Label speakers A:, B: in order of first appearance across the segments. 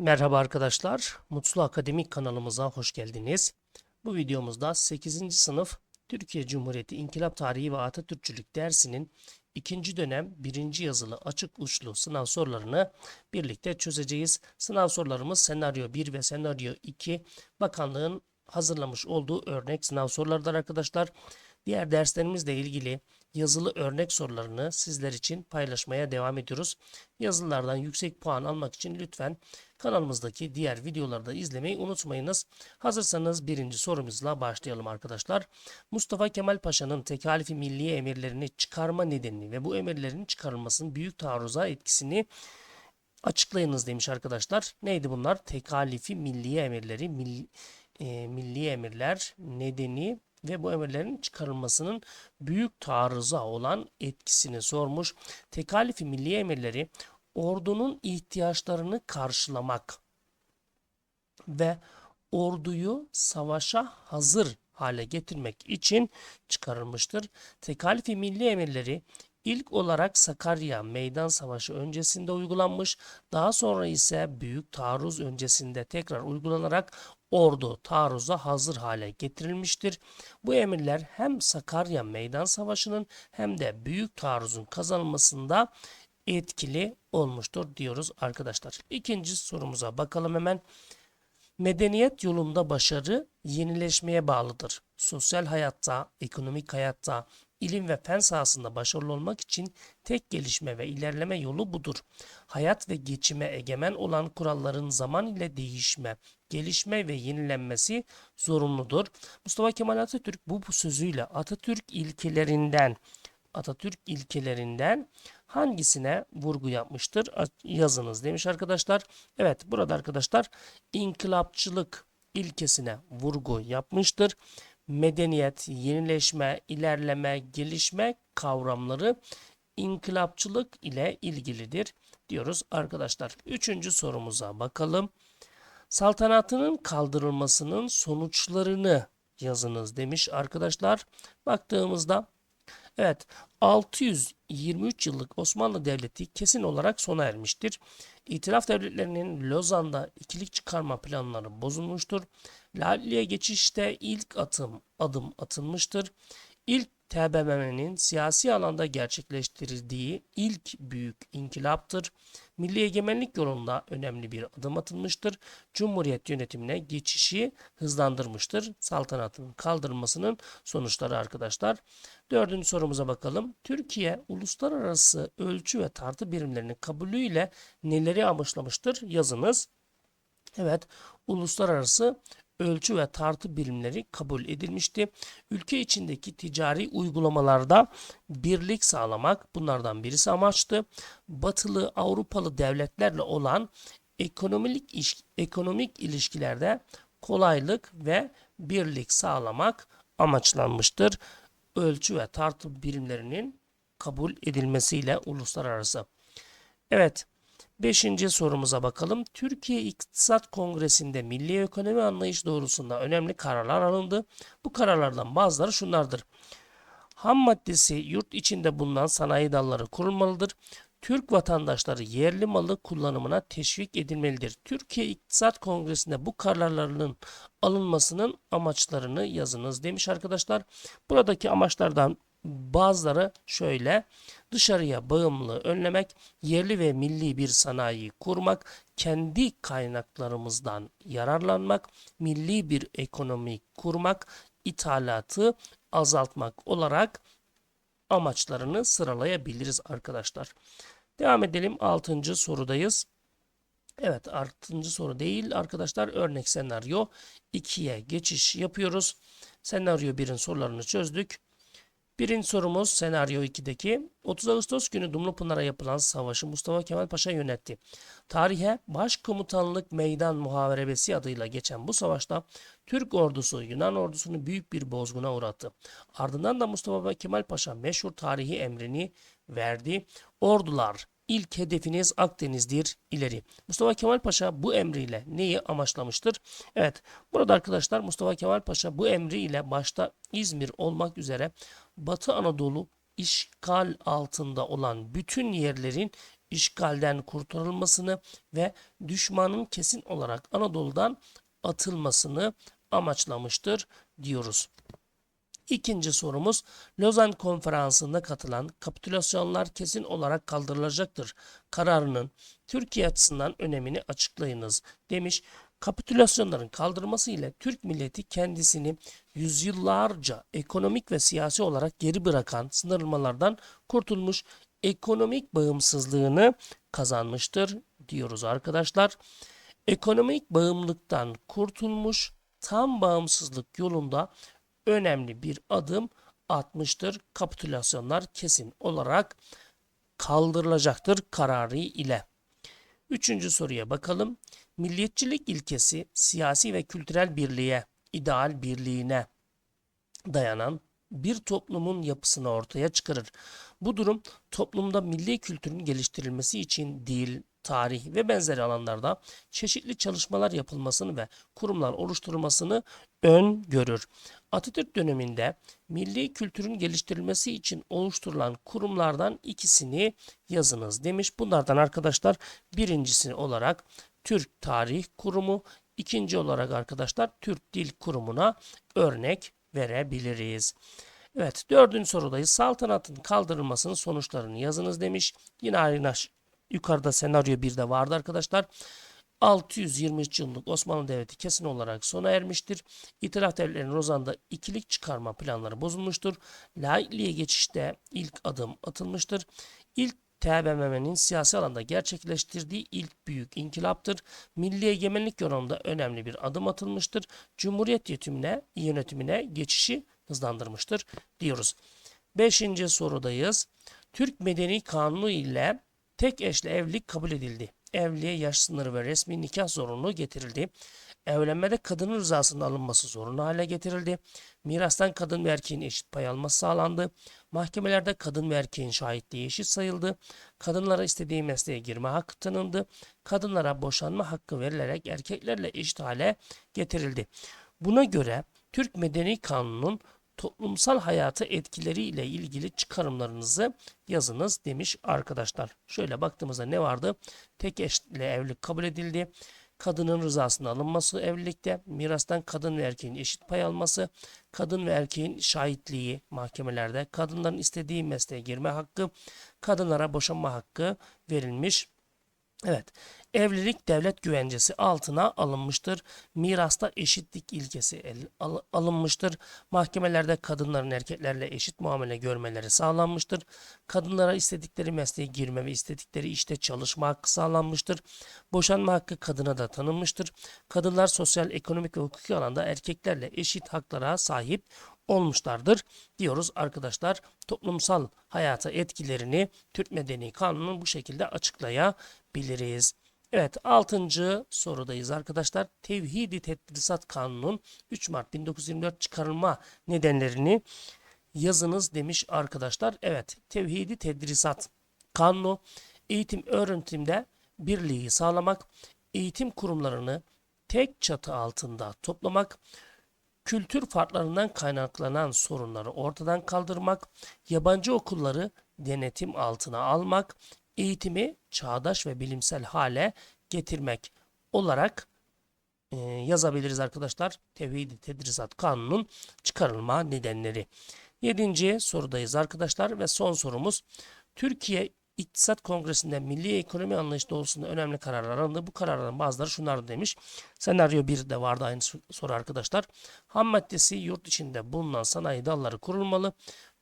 A: Merhaba arkadaşlar, Mutlu Akademik kanalımıza hoş geldiniz. Bu videomuzda 8. sınıf Türkiye Cumhuriyeti İnkılap Tarihi ve Atatürkçülük dersinin ikinci dönem birinci yazılı açık uçlu sınav sorularını birlikte çözeceğiz. Sınav sorularımız senaryo 1 ve senaryo 2 bakanlığın hazırlamış olduğu örnek sınav sorularıdır arkadaşlar. Diğer derslerimizle ilgili yazılı örnek sorularını sizler için paylaşmaya devam ediyoruz. Yazılardan yüksek puan almak için lütfen kanalımızdaki diğer videoları da izlemeyi unutmayınız. Hazırsanız birinci sorumuzla başlayalım arkadaşlar. Mustafa Kemal Paşa'nın tekalifi milli emirlerini çıkarma nedenini ve bu emirlerin çıkarılmasının büyük taarruza etkisini açıklayınız demiş arkadaşlar. Neydi bunlar? Tekalifi milli emirleri, mil- e, milli emirler nedeni ve bu emirlerin çıkarılmasının büyük taarruza olan etkisini sormuş. Tekalifi milli emirleri ordunun ihtiyaçlarını karşılamak ve orduyu savaşa hazır hale getirmek için çıkarılmıştır. Tekalifi milli emirleri ilk olarak Sakarya Meydan Savaşı öncesinde uygulanmış, daha sonra ise Büyük Taarruz öncesinde tekrar uygulanarak ordu taarruza hazır hale getirilmiştir. Bu emirler hem Sakarya Meydan Savaşı'nın hem de Büyük Taarruz'un kazanılmasında etkili olmuştur diyoruz arkadaşlar. İkinci sorumuza bakalım hemen. Medeniyet yolunda başarı yenileşmeye bağlıdır. Sosyal hayatta, ekonomik hayatta, ilim ve fen sahasında başarılı olmak için tek gelişme ve ilerleme yolu budur. Hayat ve geçime egemen olan kuralların zaman ile değişme, gelişme ve yenilenmesi zorunludur. Mustafa Kemal Atatürk bu, bu sözüyle Atatürk ilkelerinden Atatürk ilkelerinden hangisine vurgu yapmıştır? Yazınız demiş arkadaşlar. Evet burada arkadaşlar inkılapçılık ilkesine vurgu yapmıştır. Medeniyet, yenileşme, ilerleme, gelişme kavramları inkılapçılık ile ilgilidir diyoruz arkadaşlar. Üçüncü sorumuza bakalım. Saltanatının kaldırılmasının sonuçlarını yazınız demiş arkadaşlar. Baktığımızda Evet, 623 yıllık Osmanlı Devleti kesin olarak sona ermiştir. İtilaf devletlerinin Lozan'da ikilik çıkarma planları bozulmuştur. Lalli'ye geçişte ilk atım adım atılmıştır. İlk TBMM'nin siyasi alanda gerçekleştirdiği ilk büyük inkılaptır. Milli egemenlik yolunda önemli bir adım atılmıştır. Cumhuriyet yönetimine geçişi hızlandırmıştır. Saltanatın kaldırılmasının sonuçları arkadaşlar. Dördüncü sorumuza bakalım. Türkiye uluslararası ölçü ve tartı birimlerinin kabulüyle neleri amaçlamıştır? Yazınız. Evet, uluslararası ölçü ve tartı birimleri kabul edilmişti. Ülke içindeki ticari uygulamalarda birlik sağlamak bunlardan birisi amaçtı. Batılı Avrupalı devletlerle olan ekonomik iş, ekonomik ilişkilerde kolaylık ve birlik sağlamak amaçlanmıştır. Ölçü ve tartı birimlerinin kabul edilmesiyle uluslararası. Evet. Beşinci sorumuza bakalım. Türkiye İktisat Kongresi'nde milli ekonomi anlayış doğrusunda önemli kararlar alındı. Bu kararlardan bazıları şunlardır. Ham maddesi yurt içinde bulunan sanayi dalları kurulmalıdır. Türk vatandaşları yerli malı kullanımına teşvik edilmelidir. Türkiye İktisat Kongresi'nde bu kararların alınmasının amaçlarını yazınız demiş arkadaşlar. Buradaki amaçlardan bazıları şöyle dışarıya bağımlılığı önlemek, yerli ve milli bir sanayi kurmak, kendi kaynaklarımızdan yararlanmak, milli bir ekonomi kurmak, ithalatı azaltmak olarak amaçlarını sıralayabiliriz arkadaşlar. Devam edelim 6. sorudayız. Evet 6. soru değil arkadaşlar örnek senaryo 2'ye geçiş yapıyoruz. Senaryo 1'in sorularını çözdük. Birinci sorumuz senaryo 2'deki 30 Ağustos günü Dumlupınar'a yapılan savaşı Mustafa Kemal Paşa yönetti. Tarihe Başkomutanlık Meydan Muharebesi adıyla geçen bu savaşta Türk ordusu Yunan ordusunu büyük bir bozguna uğrattı. Ardından da Mustafa Kemal Paşa meşhur tarihi emrini verdi. Ordular ilk hedefiniz Akdeniz'dir ileri. Mustafa Kemal Paşa bu emriyle neyi amaçlamıştır? Evet burada arkadaşlar Mustafa Kemal Paşa bu emriyle başta İzmir olmak üzere Batı Anadolu işgal altında olan bütün yerlerin işgalden kurtarılmasını ve düşmanın kesin olarak Anadolu'dan atılmasını amaçlamıştır diyoruz. İkinci sorumuz Lozan Konferansı'nda katılan kapitülasyonlar kesin olarak kaldırılacaktır. Kararının Türkiye açısından önemini açıklayınız demiş. Kapitülasyonların kaldırılması ile Türk milleti kendisini yüzyıllarca ekonomik ve siyasi olarak geri bırakan sınırlamalardan kurtulmuş, ekonomik bağımsızlığını kazanmıştır diyoruz arkadaşlar. Ekonomik bağımlılıktan kurtulmuş, tam bağımsızlık yolunda önemli bir adım atmıştır. Kapitülasyonlar kesin olarak kaldırılacaktır kararı ile. Üçüncü soruya bakalım. Milliyetçilik ilkesi siyasi ve kültürel birliğe, ideal birliğine dayanan bir toplumun yapısını ortaya çıkarır. Bu durum toplumda milli kültürün geliştirilmesi için dil, tarih ve benzeri alanlarda çeşitli çalışmalar yapılmasını ve kurumlar oluşturulmasını öngörür. Atatürk döneminde milli kültürün geliştirilmesi için oluşturulan kurumlardan ikisini yazınız demiş. Bunlardan arkadaşlar birincisi olarak Türk Tarih Kurumu, ikinci olarak arkadaşlar Türk Dil Kurumu'na örnek verebiliriz. Evet dördüncü sorudayız. Saltanatın kaldırılmasının sonuçlarını yazınız demiş. Yine aynı yukarıda senaryo 1'de vardı arkadaşlar. 623 yıllık Osmanlı Devleti kesin olarak sona ermiştir. İtilaf devletlerinin Rozan'da ikilik çıkarma planları bozulmuştur. Laikliğe geçişte ilk adım atılmıştır. İlk TBMM'nin siyasi alanda gerçekleştirdiği ilk büyük inkılaptır. Milli egemenlik yolunda önemli bir adım atılmıştır. Cumhuriyet yönetimine, yönetimine geçişi hızlandırmıştır diyoruz. Beşinci sorudayız. Türk Medeni Kanunu ile tek eşli evlilik kabul edildi. Evliliğe yaş sınırı ve resmi nikah zorunluluğu getirildi. Evlenmede kadının rızasının alınması zorunlu hale getirildi. Mirastan kadın ve erkeğin eşit pay alması sağlandı. Mahkemelerde kadın ve erkeğin şahitliği eşit sayıldı. Kadınlara istediği mesleğe girme hakkı tanındı. Kadınlara boşanma hakkı verilerek erkeklerle eşit hale getirildi. Buna göre Türk Medeni Kanunu'nun toplumsal hayatı etkileriyle ilgili çıkarımlarınızı yazınız demiş arkadaşlar. Şöyle baktığımızda ne vardı? Tek eşle evlilik kabul edildi. Kadının rızasının alınması evlilikte, mirastan kadın ve erkeğin eşit pay alması, kadın ve erkeğin şahitliği mahkemelerde, kadınların istediği mesleğe girme hakkı, kadınlara boşanma hakkı verilmiş Evet, evlilik devlet güvencesi altına alınmıştır. Mirasta eşitlik ilkesi el, al, alınmıştır. Mahkemelerde kadınların erkeklerle eşit muamele görmeleri sağlanmıştır. Kadınlara istedikleri mesleğe girme ve istedikleri işte çalışma hakkı sağlanmıştır. Boşanma hakkı kadına da tanınmıştır. Kadınlar sosyal, ekonomik ve hukuki alanda erkeklerle eşit haklara sahip olmuşlardır diyoruz arkadaşlar. Toplumsal hayata etkilerini Türk Medeni Kanunu'nun bu şekilde açıklayabiliriz. Evet 6. sorudayız arkadaşlar. Tevhidi Tedrisat Kanunu'nun 3 Mart 1924 çıkarılma nedenlerini yazınız demiş arkadaşlar. Evet Tevhidi Tedrisat Kanunu eğitim öğretimde birliği sağlamak, eğitim kurumlarını tek çatı altında toplamak, kültür farklarından kaynaklanan sorunları ortadan kaldırmak, yabancı okulları denetim altına almak, eğitimi çağdaş ve bilimsel hale getirmek olarak e, yazabiliriz arkadaşlar. Tevhid Tedrisat Kanunu'nun çıkarılma nedenleri. Yedinci sorudayız arkadaşlar ve son sorumuz. Türkiye İktisat Kongresi'nde milli ekonomi anlayışı doğrultusunda önemli kararlar alındı. Bu kararların bazıları şunlar demiş. Senaryo 1'de vardı aynı soru arkadaşlar. Ham maddesi yurt içinde bulunan sanayi dalları kurulmalı.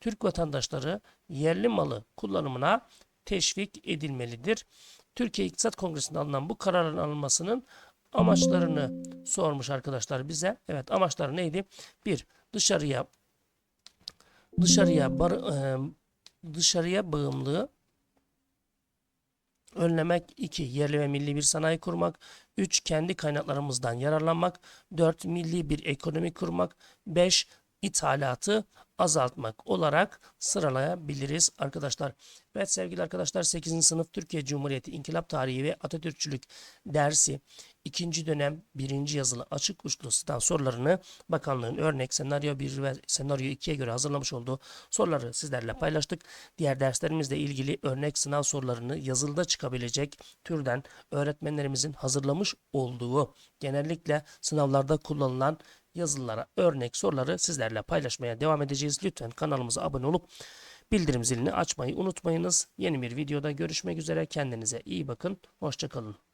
A: Türk vatandaşları yerli malı kullanımına teşvik edilmelidir. Türkiye İktisat Kongresi'nde alınan bu kararın alınmasının amaçlarını sormuş arkadaşlar bize. Evet amaçları neydi? Bir dışarıya dışarıya bar, e, dışarıya bağımlılığı önlemek. 2. Yerli ve milli bir sanayi kurmak. 3. Kendi kaynaklarımızdan yararlanmak. 4. Milli bir ekonomi kurmak. 5. ithalatı azaltmak olarak sıralayabiliriz arkadaşlar. Evet sevgili arkadaşlar 8. sınıf Türkiye Cumhuriyeti İnkılap Tarihi ve Atatürkçülük dersi ikinci dönem birinci yazılı açık uçlu sınav sorularını bakanlığın örnek senaryo 1 ve senaryo 2'ye göre hazırlamış olduğu soruları sizlerle paylaştık. Diğer derslerimizle ilgili örnek sınav sorularını yazılıda çıkabilecek türden öğretmenlerimizin hazırlamış olduğu genellikle sınavlarda kullanılan yazılılara örnek soruları sizlerle paylaşmaya devam edeceğiz. Lütfen kanalımıza abone olup bildirim zilini açmayı unutmayınız. Yeni bir videoda görüşmek üzere. Kendinize iyi bakın. Hoşçakalın.